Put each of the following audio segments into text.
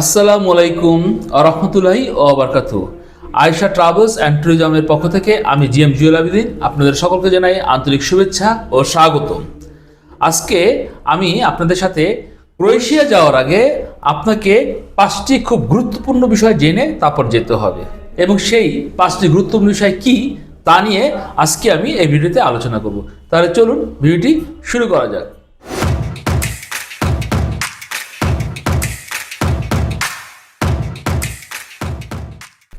আসসালামু আলাইকুম রহমতুল্লাহি ওবরকাতু আয়শা ট্রাভেলস অ্যান্ড ট্যুরিজমের পক্ষ থেকে আমি জি এম জুয়েল আবিদিন, আপনাদের সকলকে জানাই আন্তরিক শুভেচ্ছা ও স্বাগতম। আজকে আমি আপনাদের সাথে ক্রোয়েশিয়া যাওয়ার আগে আপনাকে পাঁচটি খুব গুরুত্বপূর্ণ বিষয় জেনে তারপর যেতে হবে। এবং সেই পাঁচটি গুরুত্বপূর্ণ বিষয় কি তা নিয়ে আজকে আমি এই ভিডিওতে আলোচনা করব। তাহলে চলুন ভিডিওটি শুরু করা যাক।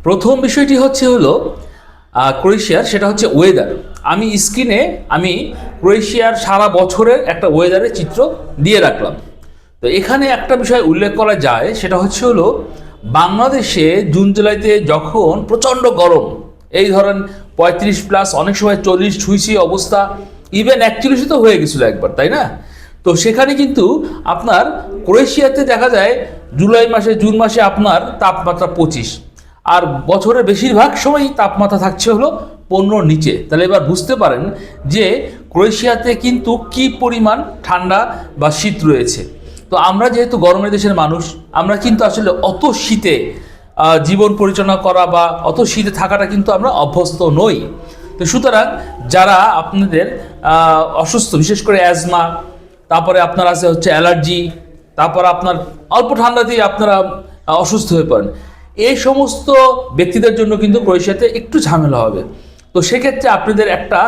প্রথম বিষয়টি হচ্ছে হলো ক্রোয়েশিয়ার, সেটা হচ্ছে ওয়েদার আমি স্ক্রিনে আমি ক্রোয়েশিয়ার সারা বছরের একটা ওয়েদারের চিত্র দিয়ে রাখলাম। তো এখানে একটা বিষয় উল্লেখ করা যায়, সেটা হচ্ছে হলো, বাংলাদেশে জুন জুলাইতে যখন প্রচণ্ড গরম, এই ধরেন পঁয়ত্রিশ প্লাস অনেক সময় চল্লিশ, ছুঁইছি অবস্থা ইভেন একচল্লিশে তো হয়ে গেছিল একবার, তাই না? তো সেখানে কিন্তু আপনার ক্রোয়েশিয়াতে দেখা যায়, জুলাই মাসে, জুন মাসে আপনার তাপমাত্রা পঁচিশ। আর বছরের বেশিরভাগ সময়ই তাপমাত্রা থাকছে হলো পনেরোর নিচে। তাহলে এবার বুঝতে পারেন যে ক্রোয়েশিয়াতে কিন্তু কি পরিমাণ ঠান্ডা বা শীত রয়েছে। তো আমরা যেহেতু গরমের দেশের মানুষ, আমরা কিন্তু আসলে অত শীতে জীবন পরিচালনা করা বা অত শীতে থাকাটা কিন্তু আমরা অভ্যস্ত নই। তো সুতরাং যারা আপনাদের অসুস্থ, বিশেষ করে অ্যাজমা, তারপরে আপনার আছে হচ্ছে অ্যালার্জি, তারপর আপনার অল্প ঠান্ডাতেই আপনারা অসুস্থ হয়ে পড়েন। এই সমস্ত ব্যক্তিদের জন্য কিন্তু ক্রোয়েশিয়াতে একটু ঝামেলা হবে। তো সেক্ষেত্রে আপনাদের একটা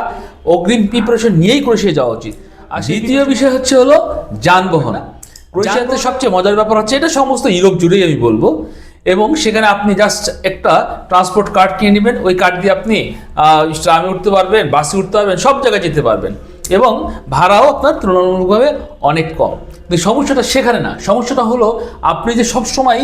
অগ্রিম প্রিপারেশন নিয়েই ক্রোয়েশিয়া যাওয়া উচিত। আর দ্বিতীয় বিষয় হচ্ছে হলো যানবাহন। ক্রোয়েশিয়াতে সবচেয়ে মজার ব্যাপার হচ্ছে এটা সমস্ত ইউরোপ জুড়েই আমি বলব। এবং সেখানে আপনি জাস্ট একটা ট্রান্সপোর্ট কার্ড কিনে নেবেন ওই কার্ড দিয়ে আপনি ট্রামে উঠতে পারবেন বাসে উঠতে পারবেন সব জায়গায় যেতে পারবেন। এবং ভাড়াও আপনার তুলনামূলকভাবে অনেক কম। কিন্তু সমস্যাটা সেখানে না। সমস্যাটা হলো আপনি যে সবসময়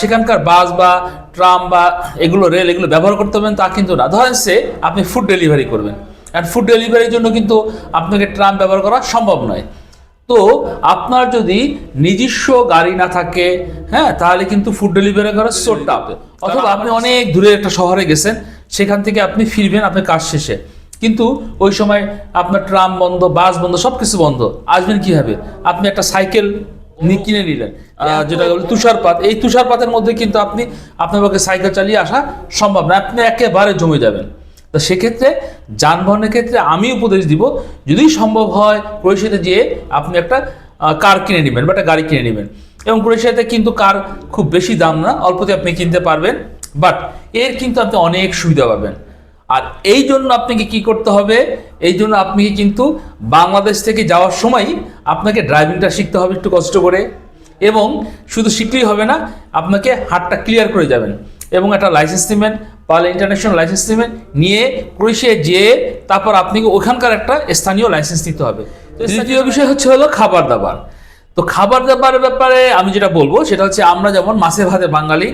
সেখানকার বাস বা ট্রাম বা এগুলো রেল এগুলো ব্যবহার করতে পারবেন তা কিন্তু না। ধরেন সে আপনি ফুড ডেলিভারি করবেন। আর ফুড ডেলিভারির জন্য কিন্তু আপনাকে ট্রাম ব্যবহার করা সম্ভব নয়। তো আপনার যদি নিজস্ব গাড়ি না থাকে হ্যাঁ তাহলে কিন্তু ফুড ডেলিভারি করার সোটটা হবে অথবা আপনি অনেক দূরে একটা শহরে গেছেন সেখান থেকে আপনি ফিরবেন আপনার কাজ শেষে। কিন্তু ওই সময় আপনার ট্রাম বন্ধ বাস বন্ধ সব কিছু বন্ধ। আসবেন কীভাবে? আপনি একটা সাইকেল কিনে নিলেন। যেটা হলো তুষারপাত। এই তুষারপাতের মধ্যে কিন্তু আপনি আপনার পক্ষে সাইকেল চালিয়ে আসা সম্ভব না। আপনি একেবারে জমে যাবেন। তো সেক্ষেত্রে যানবাহনের ক্ষেত্রে আমি উপদেশ দিব যদি সম্ভব হয় ক্রোয়েশিয়াতে যেয়ে আপনি একটা কার কিনে নেবেন বা একটা গাড়ি কিনে নেবেন। এবং ক্রোয়েশিয়াতে কিন্তু কার খুব বেশি দাম না অল্পতে আপনি কিনতে পারবেন। বাট এর কিন্তু আপনি অনেক সুবিধা পাবেন। আর এই জন্য আপনাকে কি করতে হবে এই জন্য আপনি কিন্তু বাংলাদেশ থেকে যাওয়ার সময় আপনাকে ড্রাইভিংটা শিখতে হবে একটু কষ্ট করে। এবং শুধু শিখলেই হবে না আপনাকে হাতটা ক্লিয়ার করে যাবেন। এবং একটা লাইসেন্স নেবেন পারলে ইন্টারন্যাশনাল লাইসেন্স নেবেন নিয়ে ক্রোয়েশিয়া যেয়ে তারপর আপনাকে ওখানকার একটা স্থানীয় লাইসেন্স নিতে হবে। তো দ্বিতীয় বিষয় হচ্ছে হলো খাবার দাবার। তো খাবার দাবারের ব্যাপারে আমি যেটা বলব সেটা হচ্ছে আমরা যেমন মাছে ভাতে বাঙালি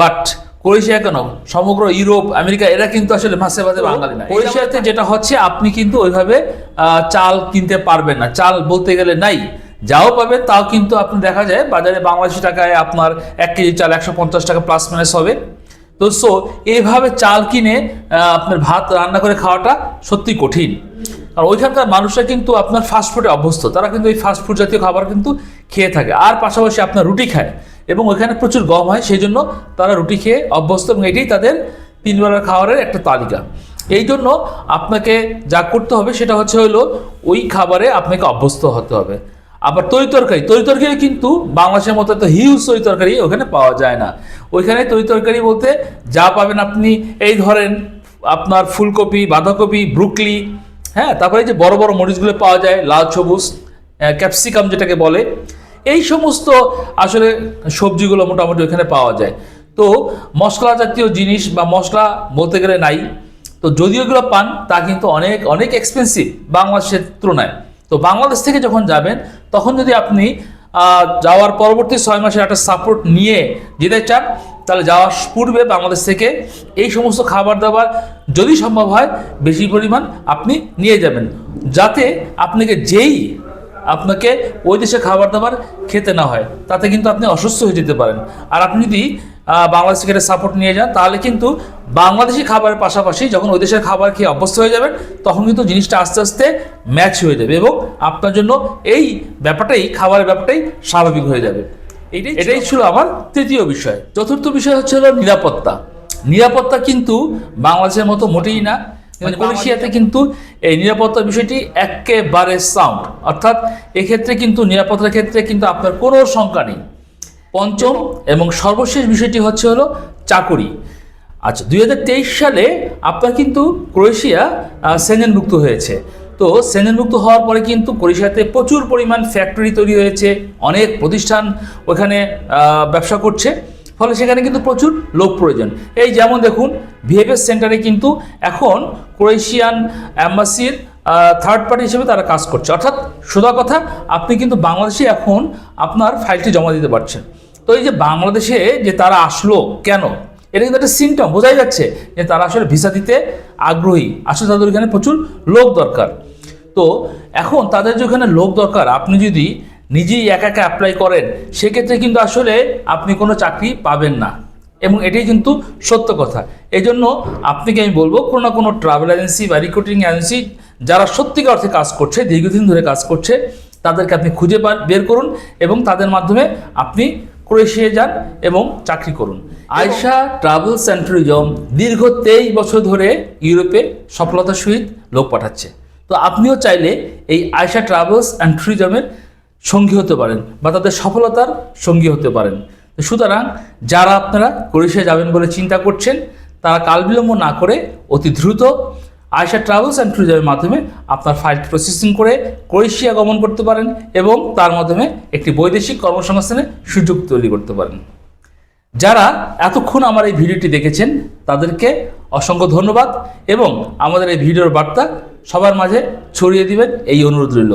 বাট ক্রোয়েশিয়া কেন? সমগ্র ইউরোপ আমেরিকা এরা কিন্তু আসলে মাছে ভাতে বাঙালি না। ক্রোয়েশিয়াতে যেটা হচ্ছে আপনি কিন্তু ওইভাবে চাল কিনতে পারবেন না। চাল বলতে গেলে নাই। যাও পাবেন তাও কিন্তু আপনি দেখা যায় বাজারে বাংলাদেশি টাকায় আপনার এক কেজি চাল একশো পঞ্চাশ টাকা প্লাস মাইনাস হবে। তো সো এইভাবে চাল কিনে আপনার ভাত রান্না করে খাওয়াটা সত্যি কঠিন। আর ওইখানকার মানুষরা কিন্তু আপনার ফাস্টফুডে অভ্যস্ত। তারা কিন্তু এই ফাস্টফুড জাতীয় খাবার কিন্তু খেয়ে থাকে। আর পাশাপাশি আপনার রুটি খায়। এবং ওইখানে প্রচুর গম হয় সেই জন্য তারা রুটি খেয়ে অভ্যস্ত এবং এটাই তাদের তিন বেলার খাবারের একটা তালিকা। এই জন্য আপনাকে যা করতে হবে সেটা হচ্ছে হলো ওই খাবারে আপনাকে অভ্যস্ত হতে হবে। আবার তরি তরকারি তরি তরকারি কিন্তু বাংলাদেশের মতো তো হিউজ তরি তরকারি ওখানে পাওয়া যায় না। ওইখানে তরি তরকারি বলতে যা পাবেন আপনি এই ধরেন আপনার ফুলকপি, বাঁধাকপি, ব্রুকলি হ্যাঁ তারপরে যে বড় বড় মরিচগুলো পাওয়া যায়, লাল সবুজ ক্যাপসিকাম যেটাকে বলে এই সমস্ত আসলে সবজিগুলো মোটামুটি ওখানে পাওয়া যায়। তো মশলা জাতীয় জিনিস বা মশলা বলতে গেলে নাই। তো যদিও এগুলো পান, তা কিন্তু অনেক অনেক এক্সপেন্সিভ বাংলাদেশের তুলনায়। তো বাংলাদেশ থেকে যখন যাবেন, তখন যদি আপনি যাওয়ার পরবর্তী ছয় মাসের একটা সাপোর্ট নিয়ে যেতে চান, তাহলে যাওয়ার পূর্বে বাংলাদেশ থেকে এই সমস্ত খাবার দাবার যদি সম্ভব হয়, বেশি পরিমাণ আপনি নিয়ে যাবেন। যাতে আপনাকে যেই আপনাকে ওই দেশে খাবার দাবার খেতে না হয় তাতে কিন্তু আপনি অসুস্থ হয়ে যেতে পারেন। আর আপনি যদি বাংলাদেশ থেকে সাপোর্ট নিয়ে যান তাহলে কিন্তু বাংলাদেশি খাবারের পাশাপাশি যখন ওই দেশের খাবার খেয়ে অভ্যস্ত হয়ে যাবেন তখন কিন্তু জিনিসটা আস্তে আস্তে ম্যাচ হয়ে যাবে এবং আপনার জন্য এই ব্যাপারটাই খাবারের ব্যাপারটাই স্বাভাবিক হয়ে যাবে। এটাই এটাই ছিল আমার তৃতীয় বিষয়। চতুর্থ বিষয় হচ্ছে হলো নিরাপত্তা। নিরাপত্তা কিন্তু বাংলাদেশের মতো মোটেই না। মানে ক্রোয়েশিয়াতে কিন্তু এই নিরাপত্তার বিষয়টি একেবারে সাউন্ড অর্থাৎ এক্ষেত্রে কিন্তু নিরাপত্তার ক্ষেত্রে কিন্তু আপনার কোনো শঙ্কা নেই। পঞ্চম এবং সর্বশেষ বিষয়টি হচ্ছে হলো চাকুরি। আচ্ছা দুই হাজার তেইশ সালে আপনার কিন্তু ক্রোয়েশিয়া আহ, সেনেনভুক্ত হয়েছে। তো সেনেনভুক্ত হওয়ার পরে কিন্তু ক্রোয়েশিয়াতে প্রচুর পরিমাণ ফ্যাক্টরি তৈরি হয়েছে অনেক প্রতিষ্ঠান ওখানে ব্যবসা করছে। ফলে সেখানে কিন্তু প্রচুর লোক প্রয়োজন। এই যেমন দেখুন ভিএফএস সেন্টারে কিন্তু এখন ক্রোয়েশিয়ান অ্যাম্বাসির থার্ড পার্টি হিসেবে তারা কাজ করছে। অর্থাৎ সোজা কথা, আপনি কিন্তু বাংলাদেশে এখন আপনার ফাইলটি জমা দিতে পারছেন। তো এই যে বাংলাদেশে যে তারা আসলো কেন, এটা কিন্তু একটা সিমটম বোঝাই যাচ্ছে যে তারা আসলে ভিসা দিতে আগ্রহী। আসলে তাদের এখানে প্রচুর লোক দরকার। তো এখন তাদের যে ওখানে লোক দরকার, আপনি যদি নিজেই একা একা অ্যাপ্লাই করেন, সেক্ষেত্রে কিন্তু আসলে আপনি কোনো চাকরি পাবেন না। এবং এটাই কিন্তু সত্য কথা। এই জন্য আপনাকে আমি বলব, কোনো না কোনো ট্রাভেল এজেন্সি বা রিক্রুটিং এজেন্সি যারা সত্যিকার অর্থে কাজ করছে, দীর্ঘদিন ধরে কাজ করছে, তাদেরকে আপনি খুঁজে বের করুন এবং তাদের মাধ্যমে আপনি ক্রোয়েশিয়া যান এবং চাকরি করুন। আয়শা ট্রাভেল সেন্ট্রিজম দীর্ঘ তেইশ বছর ধরে ইউরোপে সফলতার সহিত লোক পাঠাচ্ছে। তো আপনিও চাইলে এই আয়শা ট্রাভেলস অ্যান্ড ট্যুরিজমের সঙ্গী হতে পারেন বা তাদের সফলতার সঙ্গী হতে পারেন। সুতরাং যারা আপনারা ক্রোয়েশিয়া যাবেন বলে চিন্তা করছেন, তারা কালবিলম্ব না করে অতি দ্রুত আয়সা ট্রাভেলস অ্যান্ড ট্যুরিজমের মাধ্যমে আপনার ফাইল প্রসেসিং করে ক্রোয়েশিয়া গমন করতে পারেন এবং তার মাধ্যমে একটি বৈদেশিক কর্মসংস্থানের সুযোগ তৈরি করতে পারেন। যারা এতক্ষণ আমার এই ভিডিওটি দেখেছেন, তাদেরকে অসংখ্য ধন্যবাদ এবং আমাদের এই ভিডিওর বার্তা সবার মাঝে ছড়িয়ে দিবেন এই অনুরোধ রইল।